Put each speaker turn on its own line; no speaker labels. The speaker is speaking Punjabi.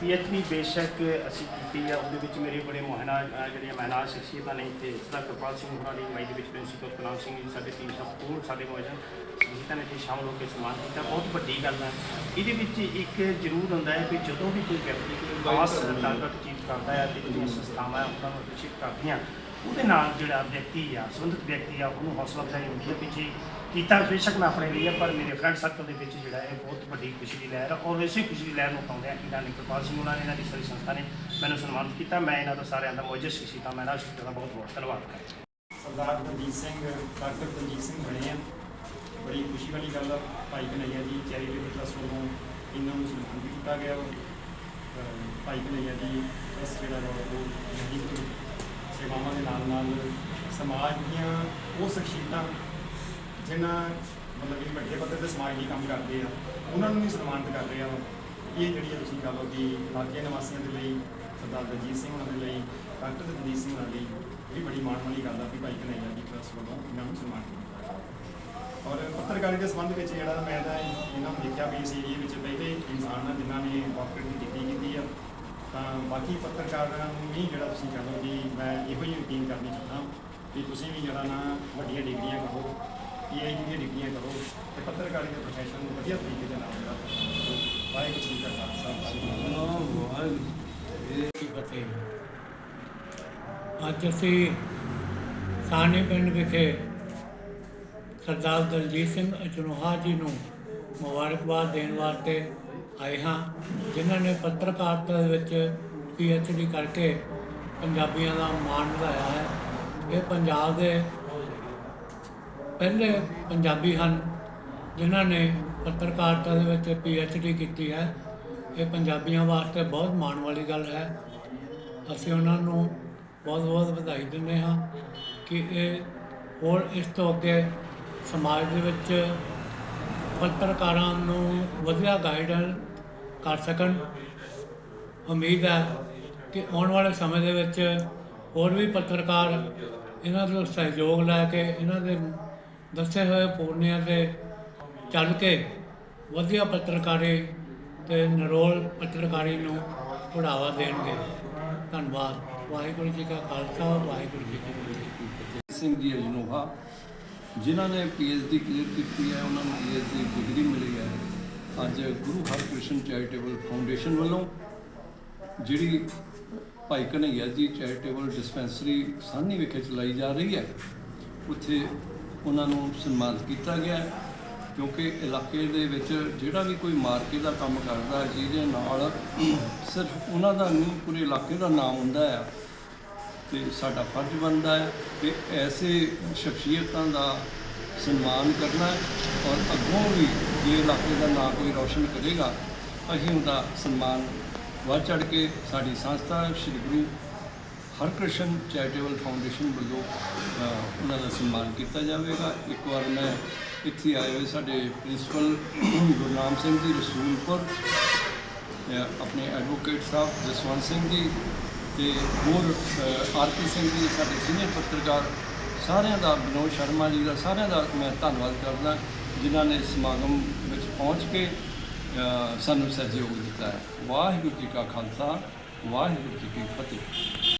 ਪੀਐਚਡੀ ਬੇਸ਼ੱਕ ਅਸੀਂ ਕੀਤੀ ਆ, ਉਹਦੇ ਵਿੱਚ ਮੇਰੇ ਬੜੇ ਮੋਹਨਾ ਜਿਹੜੀਆਂ ਮਹਿਲਾ ਸ਼ਖਸੀਅਤਾਂ ਨੇ ਤੇ ਸਦਾ ਕਿਰਪਾਲ ਸਿੰਘ ਹੋਰਾਂ ਦੀ ਮਾਈ ਦੇ ਵਿੱਚ ਪ੍ਰਿੰਸੀਪਲ ਕਲਾਮ ਸਿੰਘ ਜੀ, ਸਾਡੇ ਟੀਮ ਸਭ ਪੂਰ ਸਾਡੇ ਮੋਹਨਾ ਸ਼ਖਸੀਅਤਾਂ ਨੇ ਜੀ ਸ਼ਾਮਲ ਹੋ ਕੇ ਸਨਮਾਨ ਕੀਤਾ। ਬਹੁਤ ਵੱਡੀ ਗੱਲ ਹੈ ਇਹਦੇ ਵਿੱਚ ਇੱਕ ਜ਼ਰੂਰ ਹੁੰਦਾ ਹੈ ਕਿ ਜਦੋਂ ਵੀ ਕੋਈ ਵਿਅਕਤੀ ਕੋਈ ਖਾਸ ਤਾਕਤ ਅਚੀਵ ਕਰਦਾ ਹੈ ਤੇ ਜਿਹੜੀਆਂ ਸੰਸਥਾਵਾਂ ਉਹਨਾਂ ਨੂੰ ਅਪਰੀਸ਼ੀਏਟ ਕਰਦੀਆਂ, ਉਹਦੇ ਨਾਲ ਜਿਹੜਾ ਵਿਅਕਤੀ ਆ, ਸੰਬੰਧਿਤ ਵਿਅਕਤੀ ਆ, ਉਹਨੂੰ ਹੌਸਲਾ ਅਫਜ਼ਾਈ ਹੁੰਦੀ ਹੈ ਪਿੱਛੇ ਕੀਤਾ, ਬੇਸ਼ੱਕ ਮੈਂ ਆਪਣੇ ਲਈ ਹੈ ਪਰ ਮੇਰੇ ਫਰੈਂਡ ਸਰਕਲ ਦੇ ਵਿੱਚ ਜਿਹੜਾ ਹੈ ਬਹੁਤ ਵੱਡੀ ਖੁਸ਼ੀ ਦੀ ਲਹਿਰ ਹੈ ਔਰ ਇਸੇ ਖੁਸ਼ੀ ਦੀ ਲਹਿਰ ਨੂੰ ਪਾਉਂਦੇ ਆ ਕਿ ਨੇ ਕਿਰਪਾਲ ਸਿੰਘ ਉਹਨਾਂ ਨੇ ਇਹਨਾਂ ਦੀ ਸਾਰੀ ਸੰਸਥਾ ਨੇ ਮੈਨੂੰ ਸਨਮਾਨਿਤ ਕੀਤਾ। ਮੈਂ ਇਹਨਾਂ ਦਾ ਸਾਰਿਆਂ ਦਾ ਮੌਜੂਦ ਸੀ ਤਾਂ ਮੈਂ ਇਹਨਾਂ ਸ਼ੁਕਰ ਦਾ ਬਹੁਤ ਬਹੁਤ ਧੰਨਵਾਦ ਕਰਦਾ
ਸਰਦਾਰ ਦਲਜੀਤ ਸਿੰਘ, ਡਾਕਟਰ ਦਲਜੀਤ ਸਿੰਘ ਬਣੇ ਆ। ਬੜੀ ਖੁਸ਼ੀ ਵਾਲੀ ਗੱਲ ਆ, ਭਾਈ ਕਨਈਆ ਜੀ ਚੈਰੀਟੇਬਲ ਟਰਸਟ ਵੱਲੋਂ ਇਹਨਾਂ ਨੂੰ ਸਨਮਾਨਿਤ ਕੀਤਾ ਗਿਆ ਭਾਈ ਕਨਈਆ ਜੀ ਟਰਸਟ ਜਿਹੜਾ ਉਹ ਸੇਵਾਵਾਂ ਦੇ ਨਾਲ ਨਾਲ ਸਮਾਜ ਦੀਆਂ ਉਹ ਸ਼ਖਸੀਅਤਾਂ ਜਿਨ੍ਹਾਂ ਮਤਲਬ ਕਿ ਵੱਡੇ ਪੱਧਰ ਤੇ ਸਮਾਜ ਲਈ ਕੰਮ ਕਰਦੇ ਆ, ਉਹਨਾਂ ਨੂੰ ਵੀ ਸਨਮਾਨਿਤ ਕਰ ਰਹੇ ਆ ਇਹ ਜਿਹੜੀ ਆ ਤੁਸੀਂ ਕਹ ਲਓ ਕਿ ਇਲਾਕੇ ਨਿਵਾਸੀਆਂ ਦੇ ਲਈ, ਸਰਦਾਰ ਦਲਜੀਤ ਸਿੰਘ ਉਹਨਾਂ ਦੇ ਲਈ, ਡਾਕਟਰ ਦਲਜੀਤ ਸਿੰਘ ਉਹਨਾਂ ਲਈ ਇਹ ਬੜੀ ਮਾਣ ਵਾਲੀ ਗੱਲ ਆ ਵੀ ਭਾਈ ਕਨਈਆ ਜੀ ਟਰਸਟ ਵੱਲੋਂ ਇਹਨਾਂ ਨੂੰ ਸਨਮਾਨਿਤ ਕੀਤਾ ਔਰ ਪੱਤਰਕਾਰੀ ਦੇ ਸੰਬੰਧ ਵਿੱਚ ਜਿਹੜਾ ਮੈਂ ਤਾਂ ਇਹਨਾਂ ਨੂੰ ਦੇਖਿਆ ਵੀ ਇਸ ਏਰੀਏ ਵਿੱਚ ਪਹਿਲੇ ਇਨਸਾਨ ਆ, ਜਿਨ੍ਹਾਂ ਨੇ ਡਾਕਟਰ ਦੀ ਡਿਗਰੀ ਕੀਤੀ ਆ, ਤਾਂ ਬਾਕੀ ਪੱਤਰਕਾਰਾਂ ਨੂੰ ਵੀ ਜਿਹੜਾ ਤੁਸੀਂ ਕਹ ਲਓ ਕਿ ਮੈਂ ਇਹੋ ਹੀ ਯਕੀਨ ਕਰਨੀ ਚਾਹੁੰਦਾ ਵੀ ਤੁਸੀਂ ਵੀ ਜਿਹੜਾ ਨਾ ਵੱਡੀਆਂ ਡਿਗਰੀਆਂ ਕਰੋ ਪੀਐਚਡੀ ਦੀਆਂ ਡਿਗਰੀਆਂ ਕਰੋ। ਤੇ ਪੱਤਰਕਾਰੀ ਦੇ ਪ੍ਰੋਫੈਸ਼ਨ ਨੂੰ ਵਧੀਆ ਤਰੀਕੇ ਦੇ ਨਾਲ ਜਿਹੜਾ ਵਾਹਿਗੁਰੂ ਜੀ ਕਾ ਖਾਲਸਾ, ਵਾਹਿਗੁਰੂ ਜੀ ਕੀ ਫਤਿਹ।
ਅੱਜ ਅਸੀਂ ਸਾਨੇ ਪਿੰਡ ਵਿਖੇ ਸਰਦਾਰ ਦਲਜੀਤ ਸਿੰਘ ਅਜਨੋਹਾ ਜੀ ਨੂੰ ਮੁਬਾਰਕਬਾਦ ਦੇਣ ਵਾਸਤੇ ਆਏ ਹਾਂ, ਜਿਨ੍ਹਾਂ ਨੇ ਪੱਤਰਕਾਰਤਾ ਦੇ ਵਿੱਚ ਪੀਐਚਡੀ ਕਰਕੇ ਪੰਜਾਬੀਆਂ ਦਾ ਮਾਣ ਵਧਾਇਆ ਹੈ। ਇਹ ਪੰਜਾਬ ਦੇ ਪਹਿਲੇ ਪੰਜਾਬੀ ਹਨ, ਜਿਨ੍ਹਾਂ ਨੇ ਪੱਤਰਕਾਰਤਾ ਦੇ ਵਿੱਚ ਪੀ ਐੱਚ ਡੀ ਕੀਤੀ ਹੈ। ਇਹ ਪੰਜਾਬੀਆਂ ਵਾਸਤੇ ਬਹੁਤ ਮਾਣ ਵਾਲੀ ਗੱਲ ਹੈ। ਅਸੀਂ ਉਹਨਾਂ ਨੂੰ ਬਹੁਤ ਬਹੁਤ ਵਧਾਈ ਦਿੰਦੇ ਹਾਂ ਕਿ ਇਹ ਹੋਰ ਇਸ ਤੋਂ ਅੱਗੇ ਸਮਾਜ ਦੇ ਵਿੱਚ ਪੱਤਰਕਾਰਾਂ ਨੂੰ ਵਧੀਆ ਗਾਈਡਰ ਕਰ ਸਕਣ। ਉਮੀਦ ਹੈ ਕਿ ਆਉਣ ਵਾਲੇ ਸਮੇਂ ਦੇ ਵਿੱਚ ਹੋਰ ਵੀ ਪੱਤਰਕਾਰ ਇਹਨਾਂ ਤੋਂ ਸਹਿਯੋਗ ਲੈ ਕੇ ਇਹਨਾਂ ਦੇ ਦੱਸੇ ਹੋਏ ਪੂਰਨਿਆਂ ਤੇ ਚੱਲ ਕੇ ਵਧੀਆ ਪੱਤਰਕਾਰੀ ਤੇ ਨਿਰੋਲ ਪੱਤਰਕਾਰੀ ਨੂੰ ਬੜਾਵਾ ਦੇਣਗੇ। ਧੰਨਵਾਦ। ਵਾਹਿਗੁਰੂ ਜੀ ਕਾ ਖਾਲਸਾ, ਵਾਹਿਗੁਰੂ ਜੀ ਕੀ ਫਤਿਹ।
ਸਿੰਘ ਜੀ ਅਜਨੋਹਾ, ਜਿਨ੍ਹਾਂ ਨੇ ਪੀਐਚਡੀ ਕਲੀਅਰ ਕੀਤੀ ਹੈ, ਉਹਨਾਂ ਨੂੰ ਪੀਐਚਡੀ ਡਿਗਰੀ ਮਿਲੀ ਹੈ। ਅੱਜ ਗੁਰੂ ਹਰਕ੍ਰਿਸ਼ਨ ਚੈਰੀਟੇਬਲ ਫਾਊਂਡੇਸ਼ਨ ਵੱਲੋਂ ਜਿਹੜੀ ਭਾਈ ਕਨਈਆ ਜੀ ਚੈਰੀਟੇਬਲ ਡਿਸਪੈਂਸਰੀ ਸਾਨੀ ਵਿਖੇ ਚਲਾਈ ਜਾ ਰਹੀ ਹੈ, ਉੱਥੇ ਉਹਨਾਂ ਨੂੰ ਸਨਮਾਨਿਤ ਕੀਤਾ ਗਿਆ ਕਿਉਂਕਿ ਇਲਾਕੇ ਦੇ ਵਿੱਚ ਜਿਹੜਾ ਵੀ ਕੋਈ ਮਾਰਕੇ ਦਾ ਕੰਮ ਕਰਦਾ ਜਿਹਦੇ ਨਾਲ ਸਿਰਫ ਉਹਨਾਂ ਦਾ ਨਹੀਂ, ਪੂਰੇ ਇਲਾਕੇ ਦਾ ਨਾਮ ਹੁੰਦਾ ਹੈ ਤੇ ਸਾਡਾ ਫਰਜ਼ ਬਣਦਾ ਹੈ ਕਿ ਐਸੇ ਸ਼ਖਸੀਅਤਾਂ ਦਾ ਸਨਮਾਨ ਕਰਨਾ ਔਰ ਅੱਗੋਂ ਵੀ ਜੇ ਇਲਾਕੇ ਦਾ ਨਾਂ ਕੋਈ ਰੌਸ਼ਨ ਕਰੇਗਾ, ਅਸੀਂ ਉਹਦਾ ਸਨਮਾਨ ਵੱਧ ਚੜ ਕੇ ਸਾਡੀ ਸੰਸਥਾ ਸ਼੍ਰੀ ਗੁਰੂ ਹਰਕ੍ਰਿਸ਼ਨ ਚੈਰੀਟੇਬਲ ਫਾਊਂਡੇਸ਼ਨ ਵੱਲੋਂ ਉਹਨਾਂ ਦਾ ਸਨਮਾਨ ਕੀਤਾ ਜਾਵੇਗਾ। ਇੱਕ ਵਾਰ ਮੈਂ ਇੱਥੇ ਆਏ ਹੋਏ ਸਾਡੇ ਪ੍ਰਿੰਸੀਪਲ ਗੁਰਨਾਮ ਸਿੰਘ ਜੀ, ਰਸੂਲਪੁਰ ਆਪਣੇ ਐਡਵੋਕੇਟ ਸਾਹਿਬ ਜਸਵੰਤ ਸਿੰਘ ਜੀ, ਤੇ ਹੋਰ ਆਰਪੀ ਸਿੰਘ ਜੀ, ਸਾਡੇ ਸੀਨੀਅਰ ਪੱਤਰਕਾਰ, ਸਾਰਿਆਂ ਦਾ ਵਿਨੋਦ ਸ਼ਰਮਾ ਜੀ ਦਾ, ਸਾਰਿਆਂ ਦਾ ਮੈਂ ਧੰਨਵਾਦ ਕਰਦਾ, ਜਿਨ੍ਹਾਂ ਨੇ ਸਮਾਗਮ ਵਿੱਚ ਪਹੁੰਚ ਕੇ ਸਾਨੂੰ ਸਹਿਯੋਗ ਦਿੱਤਾ ਹੈ। ਵਾਹਿਗੁਰੂ ਜੀ ਕਾ ਖਾਲਸਾ, ਵਾਹਿਗੁਰੂ ਜੀ ਕੀ ਫਤਿਹ।